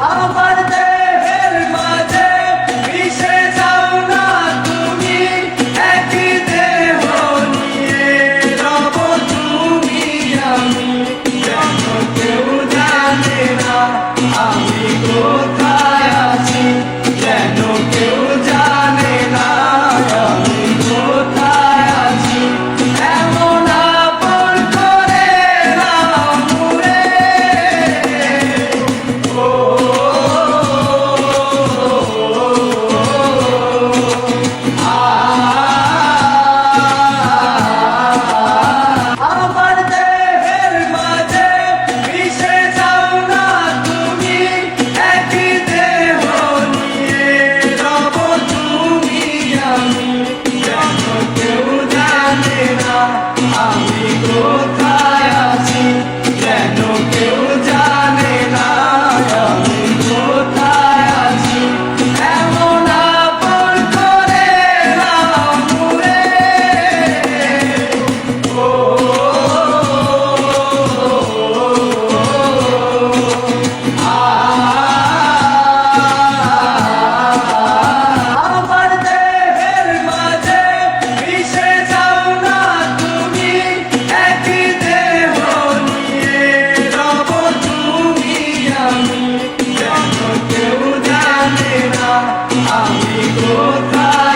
আমার দেহের মাঝে মিশে যাও না তুমি একই দেহ নিয়ে আমি। কেউ Holy Ghost. Христота.